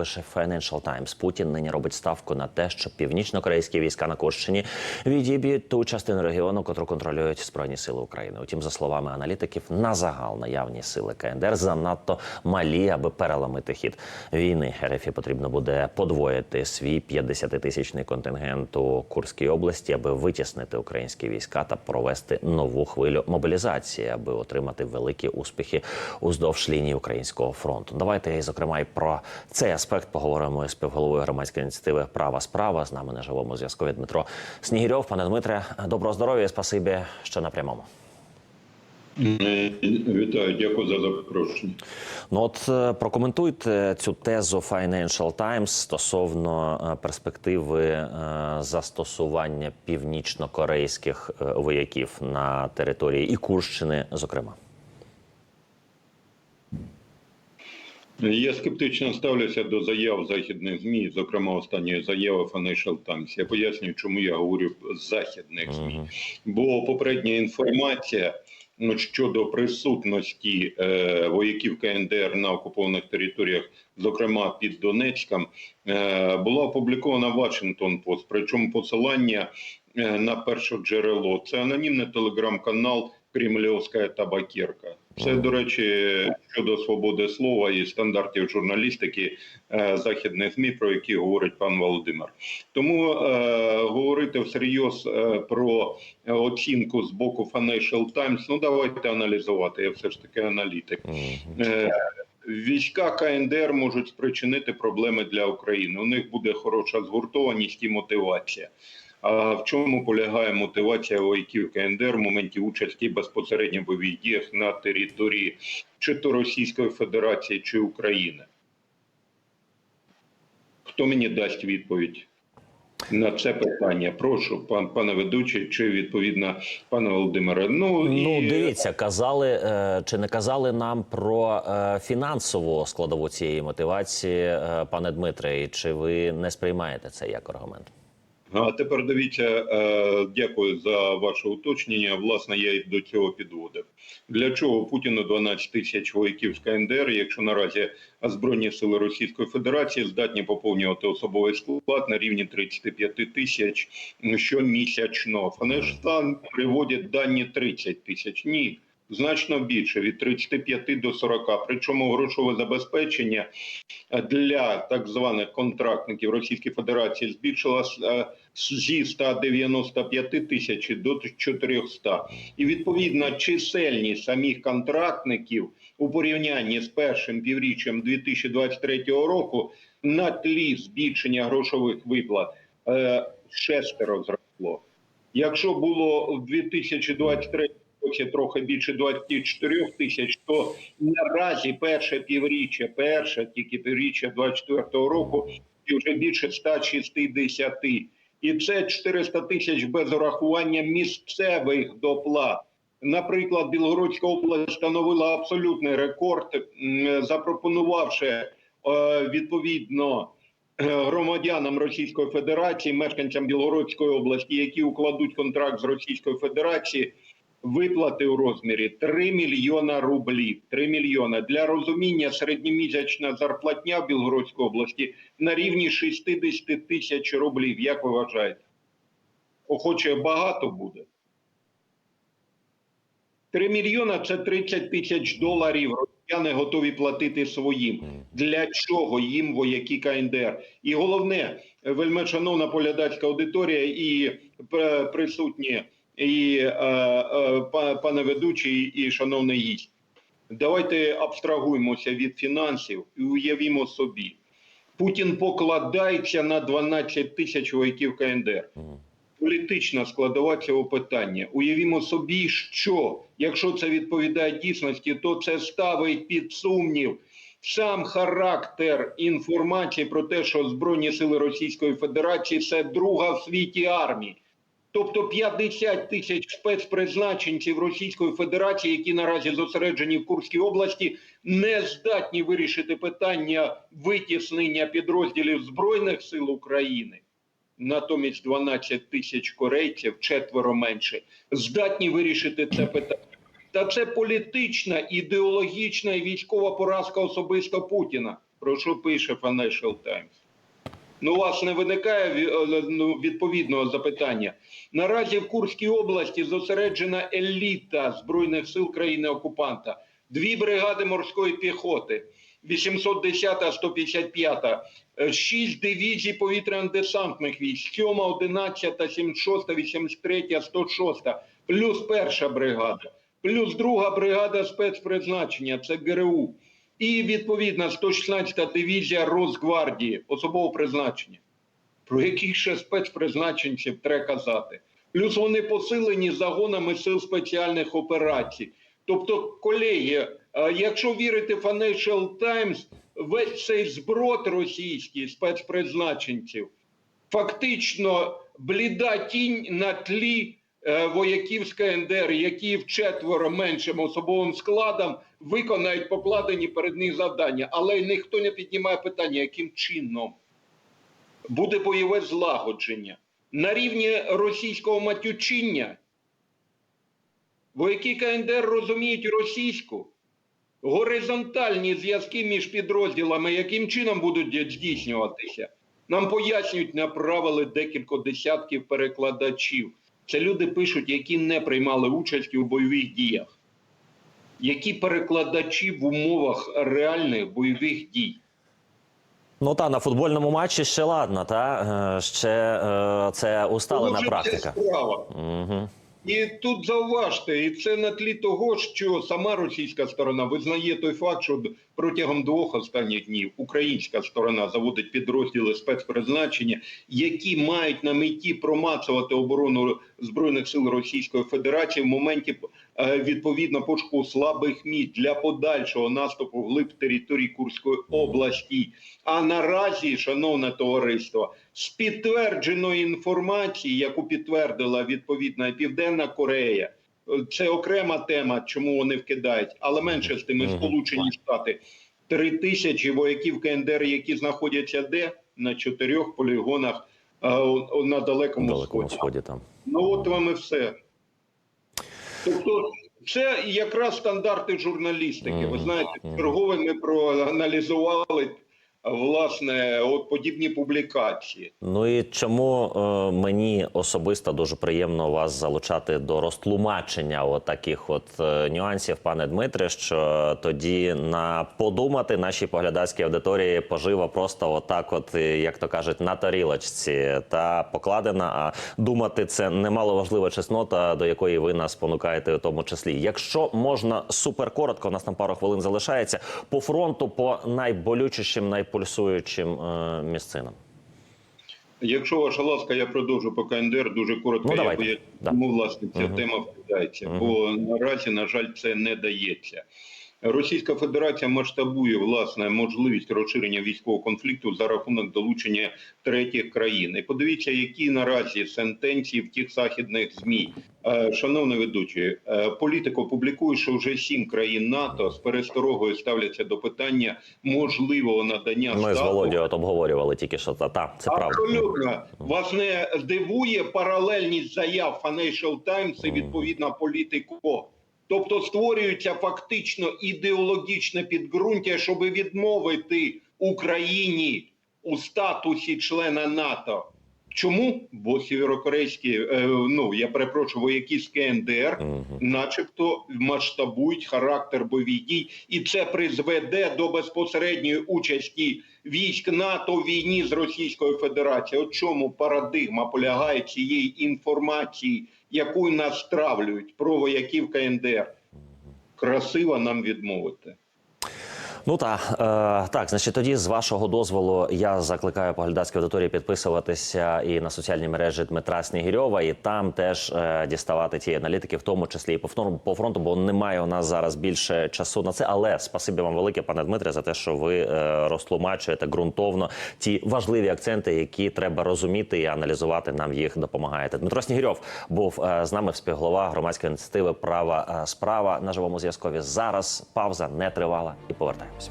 Пише Financial Times. Путін нині робить ставку на те, що північно-корейські війська на Курщині відіб'ють ту частину регіону, котру контролюють збройні сили України. Утім, за словами аналітиків, на загал наявні сили КНДР занадто малі, аби переламити хід війни. РФ потрібно буде подвоїти свій 50-тисячний контингент у Курській області, аби витіснити українські війська та провести нову хвилю мобілізації, аби отримати великі успіхи уздовж лінії українського фронту. Давайте зокрема і про цей аспект поговоримо із співголовою громадської ініціативи Права справа. З нами на живому зв'язку Дмитро Снігірьов. Пане Дмитре, доброго здоров'я, і спасибі, що на прямому. Вітаю, дякую за запрошення. Ну от е, прокоментуйте цю тезу Financial Times стосовно е, перспективи е, застосування північно-корейських вояків на території і Курщини, зокрема. Я скептично ставлюся до заяв західних змі, зокрема останньої заяви Financial Times. Я пояснюю, чому я говорю західних змі. Бо попередня інформація ну, щодо присутності е, вояків КНДР на окупованих територіях, зокрема під Донецьком, е, була опублікована Washington Post. Причому посилання е, на перше джерело це анонімний телеграм-канал Кремлівська табакерка. Це, до речі, щодо свободи слова і стандартів журналістики е, західних ЗМІ, про які говорить пан Володимир. Тому е, говорити всерйоз е, про оцінку з боку Financial Times, ну давайте аналізувати. Я все ж таки аналітик. Е, Війська КНДР можуть спричинити проблеми для України. У них буде хороша згуртованість і мотивація. А в чому полягає мотивація вояків КНДР в моменті участі безпосередньо в бойових діях на території чи то Російської Федерації, чи України? Хто мені дасть відповідь на це питання? Прошу, пан пане ведучий, чи відповідно пане Володимире? Ну, Ну, і... дивіться, казали е, чи не казали нам про е, фінансову складову цієї мотивації, е, пане Дмитре, і чи ви не сприймаєте це як аргумент? А тепер дивіться, е, дякую за ваше уточнення. Власне, я і до цього підводив. Для чого Путіну 12 тисяч вояків з КНДР, якщо наразі Збройні сили Російської Федерації здатні поповнювати особовий склад на рівні 35 тисяч щомісячно. Фанештан приводять дані 30 тисяч. Ні. Значно більше від 35 до 40. Причому грошове забезпечення для так званих контрактників Російської Федерації збільшилось е, зі 195 тисяч до 400. І відповідно чисельність самих контрактників у порівнянні з першим півріччям 2023 року на тлі збільшення грошових виплат е, шестеро зросло. Якщо було в 2023 році трохи більше 24 тисяч, то наразі перше півріччя, перше тільки півріччя 24-го року, і вже більше 160. І це 400 тисяч без урахування місцевих доплат. Наприклад, Білгородська область встановила абсолютний рекорд, запропонувавши е, відповідно е, громадянам Російської Федерації, мешканцям Білгородської області, які укладуть контракт з Російською Федерацією, виплати у розмірі 3 мільйона рублів. 3 мільйона. Для розуміння середньомісячна зарплатня в Білгородській області на рівні 60 тисяч рублів. Як ви вважаєте? Охоче багато буде? 3 мільйона це 30 тисяч доларів. Росіяни готові платити своїм. Для чого їм вояки КНДР? І головне, вельми шановна полядацька аудиторія і присутні, і е, е, па- пане ведучий, і шановний гість. Давайте абстрагуємося від фінансів і уявімо собі. Путін покладається на 12 тисяч вояків КНДР політична складова цього питання. Уявімо собі, що якщо це відповідає дійсності, то це ставить під сумнів сам характер інформації про те, що Збройні сили Російської Федерації це друга в світі армія. Тобто 50 тисяч спецпризначенців Російської Федерації, які наразі зосереджені в Курській області, не здатні вирішити питання витіснення підрозділів Збройних сил України натомість 12 тисяч корейців, четверо менше, здатні вирішити це питання. Та це політична, ідеологічна і військова поразка особисто Путіна. Про що пише Financial Times? Ну, у вас не виникає ві- е, ну, відповідного запитання. Наразі в Курській області зосереджена еліта Збройних сил країни-окупанта. Дві бригади морської піхоти, 810-та, 155-та, е, шість дивізій повітряно-десантних військ, 7, 11, 76, 83, 106, плюс перша бригада, плюс друга бригада спецпризначення, це ГРУ. І відповідно 116-та дивізія Росгвардії особового призначення. Про яких ще спецпризначенців треба казати? Плюс вони посилені загонами сил спеціальних операцій. Тобто, колеги, е, якщо вірити Financial Times, весь цей зброд російський спецпризначенців фактично бліда тінь на тлі вояків з КНДР, які вчетверо меншим особовим складом виконають покладені перед них завдання. Але ніхто не піднімає питання, яким чином буде бойове злагодження на рівні російського матючиння. Вояки КНДР розуміють російську. Горизонтальні зв'язки між підрозділами, яким чином будуть здійснюватися, нам пояснюють, направили декілька десятків перекладачів. Це люди пишуть, які не приймали участь у бойових діях. Які перекладачі в умовах реальних бойових дій? Ну та на футбольному матчі ще ладно, та е, ще е, це усталена Дуже практика. це справа. Угу. І тут зауважте, і це на тлі того, що сама російська сторона визнає той факт, що протягом двох останніх днів українська сторона заводить підрозділи спецпризначення, які мають на меті промацувати оборону збройних сил Російської Федерації в моменті відповідно пошуку слабих місць для подальшого наступу глиб території Курської області. А наразі, шановне товариство, з підтвердженої інформації, яку підтвердила відповідна Південна Корея, е, це окрема тема, чому вони вкидають, але менше з тими Сполучені Штати. Три тисячі вояків КНДР, які знаходяться де на чотирьох полігонах е, на далекому, Далекому сході. сході там. Ну от вам і все. Тобто, це якраз стандарти журналістики. Ви знаєте, чергове ми проаналізували власне от подібні публікації. Ну і чому е, мені особисто дуже приємно вас залучати до розтлумачення от таких от е, нюансів, пане Дмитре, що тоді на подумати нашій поглядацькій аудиторії пожива просто отак, от е, як то кажуть, на тарілочці та покладена. А думати це немало важлива чеснота, до якої ви нас спонукаєте, у тому числі. Якщо можна супер коротко, у нас там пару хвилин залишається по фронту, по найболючішим, найпульсуючим е, місцинам. Якщо ваша ласка, я продовжу по КНДР дуже коротко. Ну, я поясню, Да. власне ця Мгм. тема вкидається, Мгм. бо наразі, на жаль, це не дається. Російська Федерація масштабує власне можливість розширення військового конфлікту за рахунок долучення третіх країн. І подивіться, які наразі сентенції в тих західних змі. Е, Шановний ведучий, е, політико публікує, що вже сім країн НАТО з пересторогою ставляться до питання можливого надання Ми з Володією от обговорювали тільки що та, та це правда. Абсолютно. Вас не здивує паралельність заяв Financial Times і відповідна політико. Тобто створюється фактично ідеологічне підґрунтя, щоб відмовити Україні у статусі члена НАТО. Чому? Бо сєвєрокорейські, е, ну я перепрошую, вояки з КНДР, начебто масштабують характер бойових дій, і це призведе до безпосередньої участі військ НАТО в війні з Російською Федерацією. От чому парадигма полягає цієї інформації, яку нас травлюють про вояків КНДР? Красиво нам відмовити. Ну та е, так, значить, тоді з вашого дозволу я закликаю поглядацькі аудиторії підписуватися і на соціальні мережі Дмитра Снігирьова, і там теж е, діставати ті аналітики, в тому числі і по фронту, по фронту, бо немає у нас зараз більше часу на це. Але спасибі вам велике, пане Дмитре, за те, що ви е, розтлумачуєте ґрунтовно ті важливі акценти, які треба розуміти і аналізувати. Нам їх допомагаєте. Дмитро Снігирьов був е, з нами співголова громадської ініціативи Права е, справа на живому зв'язкові. Зараз пауза не тривала і arms.